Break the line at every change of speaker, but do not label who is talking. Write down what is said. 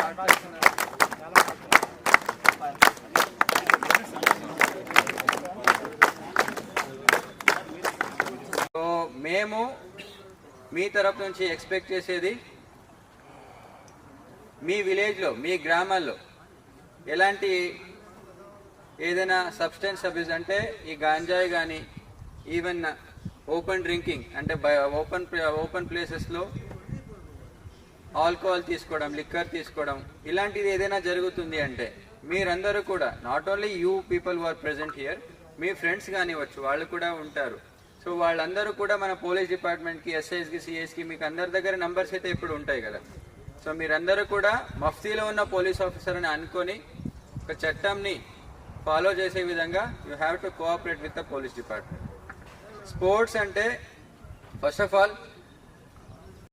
잘 봐주시는 మేము మీ తరపు నుంచి ఎక్స్పెక్ట్ చేసేది మీ విలేజ్లో మీ గ్రామాల్లో ఎలాంటి ఏదైనా సబ్స్టెన్స్ అబ్యూస్ అంటే ఈ గాంజాయి కానీ ఈవెన్ ఓపెన్ డ్రింకింగ్ అంటే ఓపెన్ ఓపెన్ ప్లేసెస్లో ఆల్కహాల్ తీసుకోవడం లిక్కర్ తీసుకోవడం ఇలాంటిది ఏదైనా జరుగుతుంది అంటే మీరందరూ కూడా not only you people are present here me friends కానివ్వచ్చు వాళ్ళు కూడా ఉంటారు. సో వాళ్ళందరూ కూడా మన పోలీస్ డిపార్ట్మెంట్కి ఎస్ఐస్కి సిఎస్కి మీకు అందరి దగ్గర నంబర్స్ అయితే ఇప్పుడు ఉంటాయి కదా. సో మీరందరూ కూడా మఫ్తీలో ఉన్న పోలీస్ ఆఫీసర్ అని అనుకొని ఒక చట్టంని ఫాలో చేసే విధంగా you have to cooperate with the police department. Sports అంటే ఫస్ట్ ఆఫ్ ఆల్